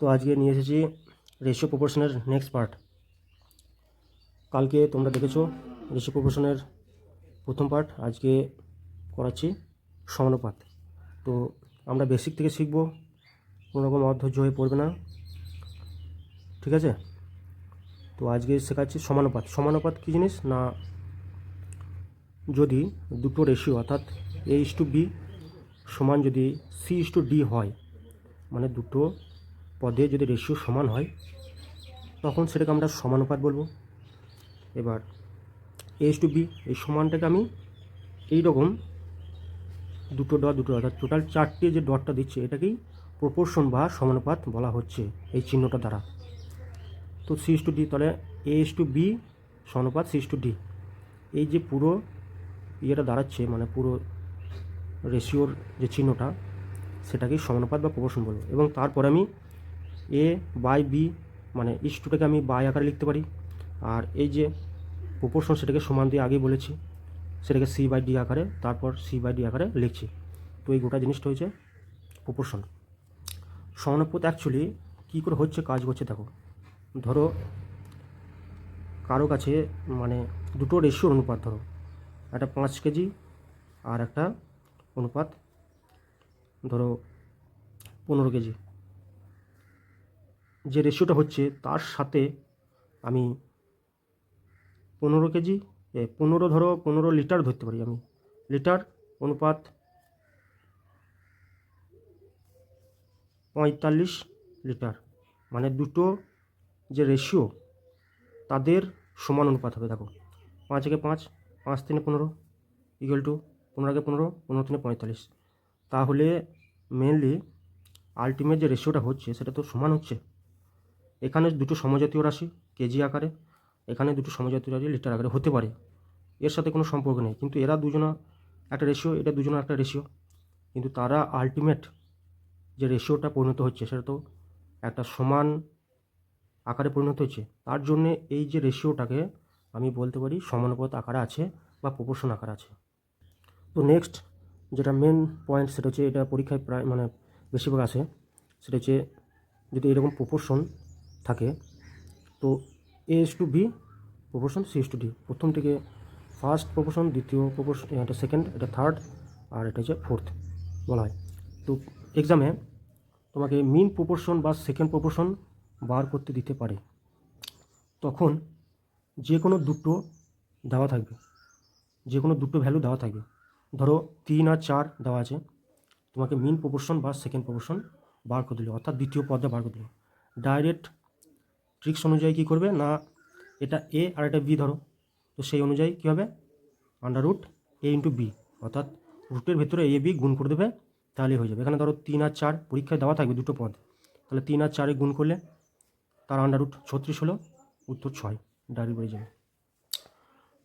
তো আজকে নিয়ে এসেছি রেশিও প্রপোর্শনের নেক্সট পার্ট কালকে তোমরা দেখেছ রেশিও প্রপোর্শনের প্রথম পার্ট আজকে করাচ্ছি সমানুপাত। তো আমরা বেসিক থেকে শিখব, কোনো রকম অধৈর্য হয়ে পড়বে না। ঠিক আছে? তো আজকে শেখাচ্ছি সমানুপাত। সমানুপাত কী জিনিস? না, যদি দুটো রেশিও অর্থাৎ এ ইস টু বি সমান যদি সি ইস টু ডি হয় মানে দুটো পদে যদি রেশিও সমান হয়, তখন সেটাকে আমরা সমানুপাত বলব। এবার এস টু বি এই সমানটাকে আমি এই রকম দুটো ডট দুটো অর্থাৎ টোটাল চারটে যে ডটটা দিচ্ছে, এটাকেই প্রপোর্শন বা সমানুপাত বলা হচ্ছে এই চিহ্নটা দ্বারা। তো সি টু ডি তাহলে এ ইস টু বি সমানুপাত সি টু ডি এই যে পুরো ইয়েটা দাঁড়াচ্ছে মানে পুরো রেশিওর যে চিহ্নটা, সেটাকেই সমানুপাত বা প্রপোর্শন বলব। এবং তারপরে আমি এ বাই বি মানে ইস টুটাকে আমি বাই আকারে লিখতে পারি। আর এই যে প্রপোর্শন সেটাকে সমান দিয়ে আগেই বলেছি, সেটাকে সি বাই ডি আকারে, তারপর সি বাই ডি আকারে লিখছি। তো এই গোটা জিনিসটা হয়েছে প্রপোর্শন সমানুপাত অ্যাকচুয়ালি কী করে হচ্ছে, কাজ করছে দেখো। ধরো, কারও কাছে মানে দুটো রেশিওর অনুপাত ধরো। একটা পাঁচ কেজি আর একটা অনুপাত ধরো পনেরো কেজি। যে রেশিওটা হচ্ছে, তার সাথে আমি পনেরো কেজি পনেরো ধরো, পনেরো লিটার ধরতে পারি আমি। লিটার অনুপাত পঁয়তাল্লিশ লিটার মানে দুটো যে রেশিও তাদের সমান অনুপাত হবে। দেখো, পাঁচ একে পাঁচ পাঁচ তিনে পনেরো ইকুয়াল টু পনেরো আগে পনেরো পনেরো তিনে পঁয়তাল্লিশ। তাহলে মেনলি আলটিমেট যে রেশিওটা হচ্ছে, সেটা তো সমান হচ্ছে। এখানে দুটো সমজাতীয় রাশি, কেজি আকারে। এখানে দুটো সমজাতীয় রাশি লিটার আকারে হতে পারে। এর সাথে কোনো সম্পর্ক নেই। কিন্তু এরা দুজনা একটা রেশিও এটা দুজনা একটা রেশিও কিন্তু তারা আলটিমেট যে রেশিওটা পরিণত হচ্ছে, সেটা তো একটা সমান আকারে পরিণত হচ্ছে। তার জন্যে এই যে রেশিওটাকে আমি বলতে পারি সমানুপাত আকারে আছে বা প্রপোর্শন আকার আছে। তো নেক্সট যেটা মেন পয়েন্ট সেটা হচ্ছে এটা পরীক্ষায় প্রায় মানে বেশিরভাগ আসে সেটা হচ্ছে যদি এরকম প্রপোর্শন থাকে। তো A is to B proportion C is to D প্রথম থেকে ফার্স্ট প্রপোর্শন দ্বিতীয় প্রপোর্শন এটা সেকেন্ড এটা থার্ড আর এটা হচ্ছে ফোর্থ বলা হয়। তো এক্সামে তোমাকে মিন প্রপোর্শন বা সেকেন্ড প্রপোর্শন বার করতে দিতে পারে। তখন যে কোনো দুটো দেওয়া থাকবে। যে কোনো দুটো ভ্যালু দেওয়া থাকবে। ধরো তিন আর চার দেওয়া আছে। তোমাকে মিন প্রপোর্শন বা সেকেন্ড প্রপোর্শন বার করে দিল। অর্থাৎ দ্বিতীয় পদটা বার করে দিল। ডাইরেক্ট ট্রিক্স অনুযায়ী কী করবে? না, এটা এ আর এটা বি ধরো। তো সেই অনুযায়ী কী হবে? Under root A into B অর্থাৎ রুটের ভেতরে এ বি গুণ করে দেবে, তাহলেই হয়ে যাবে। এখানে ধরো তিন আর চার, পরীক্ষায় দেওয়া থাকবে দুটো পদ। তাহলে তিন আর চারে গুণ করলে তার আন্ডার রুট ছত্রিশ হলো, উত্তর ছয়, ডাইরেক্ট বেড়ে যাবে।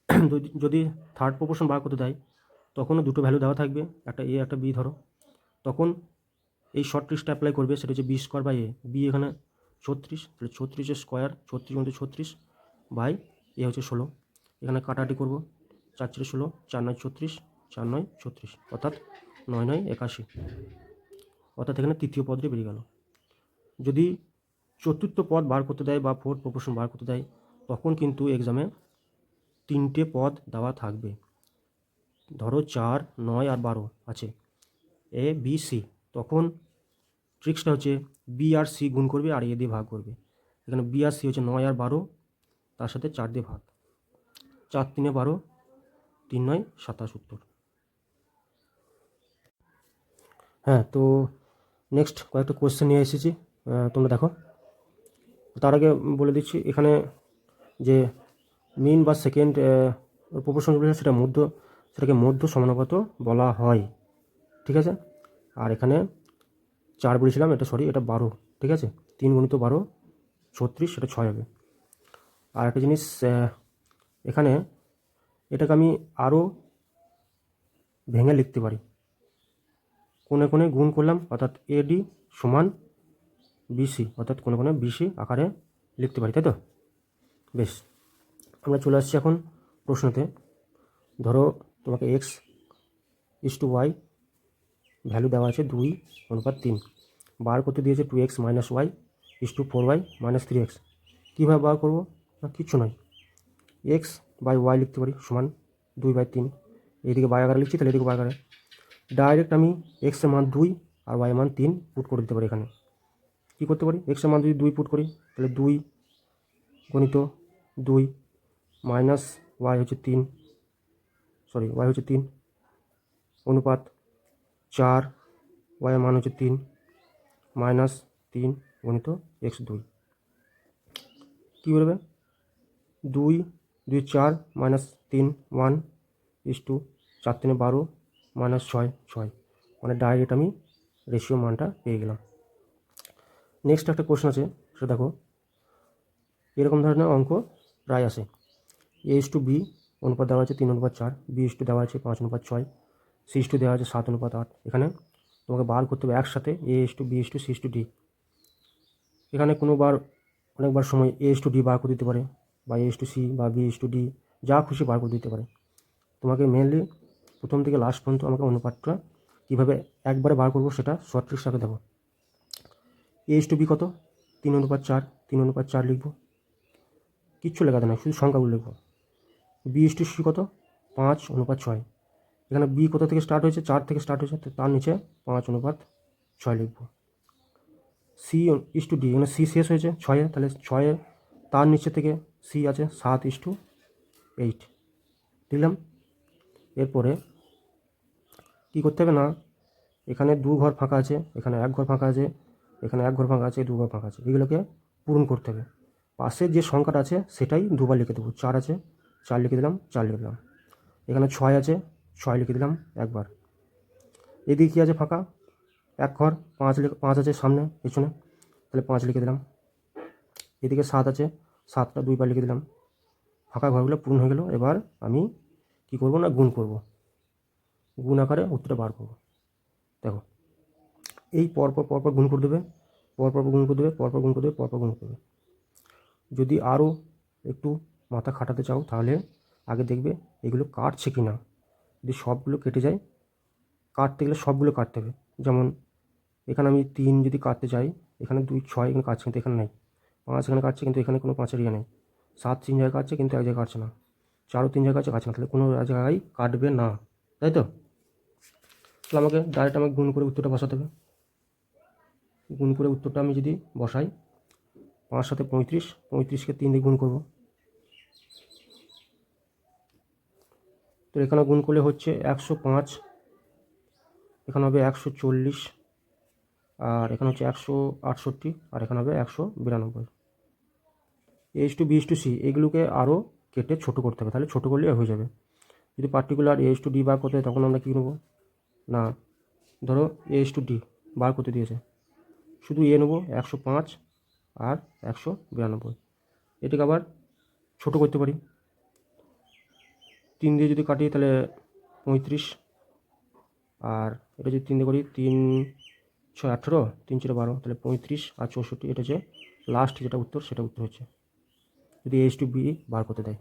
যদি- থার্ড প্রপোর্শন বার করতে দেয়, তখনও দুটো ভ্যালু দেওয়া থাকবে, একটা এ একটা বি ধরো। তখন এই শর্ট ট্রিক্সটা অ্যাপ্লাই করবে, সেটা হচ্ছে B square by A B এখানে ছত্রিশ, তাহলে ছত্রিশের স্কোয়ার ছত্রিশ মধ্যে ছত্রিশ বাই এ হচ্ছে ষোলো। এখানে কাটাকাটি করব, চার চারে ষোলো, চার নয় ছত্রিশ, চার নয় ছত্রিশ, অর্থাৎ নয় নয় একাশি। অর্থাৎ এখানে তৃতীয় পদটি বেরিয়ে গেল। যদি চতুর্থ পদ বার করতে দেয় বা ফোর্থ প্রপোর্শন বার করতে দেয়, তখন কিন্তু এক্সামে তিনটে পদ দেওয়া থাকবে। ধরো চার, নয় আর বারো আছে। এ বি সি তখন ট্রিক্সটা হচ্ছে বি আর সি গুণ করবে আর এ দিয়ে ভাগ করবে। এখানে বি আর সি হচ্ছে নয় আর বারো, তার সাথে চার দিয়ে ভাগ। চার তিনে বারো, তিন নয়, সাতাশ উত্তর। হ্যাঁ তো নেক্সট কয়েকটা কোয়েশ্চেন নিয়ে এসেছি। তোমরা দেখো। তার আগে বলে দিচ্ছি, এখানে যে মিন বা সেকেন্ড প্রপোর্শন সেটা মধ্য, সেটাকে মধ্য সমানুপাত বলা হয়। ঠিক আছে? আর এখানে চার বলেছিলাম, এটা সরি এটা বারো, ঠিক আছে? তিন গুণিত বারো, ছত্রিশ, সেটা ছয় হবে। আর একটা জিনিস এখানে এটাকে আমি আরও ভেঙে লিখতে পারি। কোণে কোণে গুণ করলাম, অর্থাৎ এডি সমান বিসি অর্থাৎ কোণে কোণে বিসি আকারে লিখতে পারি, তাই তো? বেশ, আমরা চলে আসছি এখন প্রশ্নতে। ধরো তোমাকে X is to Y value দেওয়া আছে দুই অনুপাত তিন। বার করতে দিয়েছে two X minus Y is to four Y minus three X কীভাবে বার করব? না, কিচ্ছু নয়। এক্স বাই ওয়াই লিখতে পারি, সমান দুই বাই তিন। এইদিকে বাই আকারে লিখছি, তাহলে এদিকে বাই আকারে। ডাইরেক্ট আমি এক্সের মান দুই আর ওয়াই মান তিন পুট করে দিতে পারি এখানে। কী করতে পারি? এক্সের মান যদি দুই পুট করি, তাহলে দুই গণিত দুই মাইনাস ওয়াই হচ্ছে তিন। সরি ওয়াই হচ্ছে তিন। অনুপাত চার ওয়াই মান হচ্ছে তিন মাইনাস তিন গণিত এক্স দুই। কী বেরোবে দুই দুই চার মাইনাস তিন ওয়ান ইস টু চার তিনে বারো মাইনাস ছয় ছয়। মানে ডাইরেক্ট আমি রেশিও মানটা পেয়ে গেলাম। নেক্সট একটা কোশ্চেন আছে, সেটা দেখো। এরকম ধরনের অঙ্ক প্রায় আসে। এ ইস টু বি অনুপাত দেওয়া আছে তিন, অনুপাত চার। বি ইস টু দেওয়া আছে পাঁচ, অনুপাত ছয়। সি ইস টু দেওয়া আছে সাত অনুপাত আট। এখানে তোমাকে বার করতে হবে একসাথে A is to B is to C is to D. এখানে কোনোবার, অনেকবার সময় এ ইস টু ডি বার করে দিতে পারে বা এ ইস টু সি বা বি ইস টু ডি, যা খুশি বার করে দিতে পারে। তোমাকে মেনলি প্রথম থেকে লাস্ট পর্যন্ত আমাকে অনুপাতটা কীভাবে একবারে বার করব সেটা শর্ট ট্রিক্স আগে দেবো। এ ইস টু বি কত? তিন অনুপাত চার, তিন অনুপাত চার লিখব। কিচ্ছু লেখাতে না, শুধু সংখ্যাগুলো লিখব। বি ইস টু সি কত? পাঁচ অনুপাত ছয়। এখানে বি কোথা থেকে স্টার্ট হয়েছে? চার থেকে স্টার্ট হয়েছে তার নিচে পাঁচ অনুপাত ছয় লিখব। সি ইস টু ডি এখানে সি শেষ হয়েছে ছয়ে তাহলে ছয়ে তার নিচে থেকে সি আছে সাত ইস টু এইট দিলাম এরপরে কী করতে হবে না? এখানে দু ঘর ফাঁকা আছে, এখানে এক ঘর ফাঁকা আছে, এখানে এক ঘর ফাঁকা আছে, দু ঘর ফাঁকা আছে। এগুলোকে পূরণ করতে হবে। পাশের যে সংখ্যাটা আছে সেটাই দুবার লিখে দেবো। চার আছে, চার লিখে দিলাম, চার লিখে দিলাম। এখানে ছয় আছে ছয় লিখে দিলাম, একবার। এদিকে কী আছে ফাঁকা? এক ঘর, পাঁচ লিখে, পাঁচ আছে সামনে, পেছনে। তাহলে পাঁচ লিখে দিলাম। এদিকে সাত আছে, সাতটা দুইবার লিখে দিলাম। ফাঁকা ঘরগুলো পূরণ হয়ে গেল। এবার আমি কি করব না, গুণ করব। গুণ আকারে উত্তরটা বার করব। দেখো, এই পরপর পরপর গুণ করে দেবে পরপর গুণ করে দেবে পরপর গুণ করে দেবে পরপর গুণ করবে যদি আরও একটু মাথা খাটাতে চাও, তাহলে আগে দেখবে এগুলো কাটছে কি না যদি সবগুলো কেটে যায়, কাটতে গেলে সবগুলো কাটতে হবে। যেমন, এখানে আমি তিন যদি কাটতে চাই, এখানে দুই, ছয়, এখানে কাটছে কিন্তু এখানে নেই। পাঁচ এখানে কাটছে কিন্তু এখানে কোনো পাঁচের ইয়ে নেই। সাত তিন জায়গায় কাটছে কিন্তু এক জায়গায় কাটছে না। চারও তিন জায়গায় কাটছে কাটছে না। তাহলে কোনো জায়গায় কাটবে না। তাই তো? তাহলে আমাকে ডাইরেক্ট আমাকে গুণ করে উত্তরটা বসাতে হবে। গুণ করে উত্তরটা আমি যদি বসাই, পাঁচ সাথে পঁয়ত্রিশ, পঁয়ত্রিশকে তিন দিয়ে গুণ করব। তো এখানে গুণ করলে হচ্ছে একশো পাঁচ, এখানে হবে একশো চল্লিশ, আর এখানে হচ্ছে একশো আটষট্টি, আর এখানে হবে একশো বিরানব্বই। H to BS to C এগুলোকে আরও কেটে ছোটো করতে হবে, তাহলে ছোটো করলে হয়ে যাবে। যদি পার্টিকুলার এইচ টু ডি বার করতে তখন আমরা কী নেব? না, ধরো এইচ টু ডি বার করতে দিয়েছে। শুধু এ নেব, একশো পাঁচ আর একশো বিরানব্বই। এটাকে আবার ছোটো করতে পারি। তিন দিয়ে যদি কাটি তাহলে পঁয়ত্রিশ। আর এটা যদি তিন দিয়ে করি তিন ছয় আঠেরো, তিন ছয় বারো, তাহলে পঁয়ত্রিশ আর চৌষট্টি, এটা হচ্ছে লাস্ট যেটা উত্তর, সেটা উত্তর হচ্ছে। যদি এইচ টু বি বার করতে দেয়।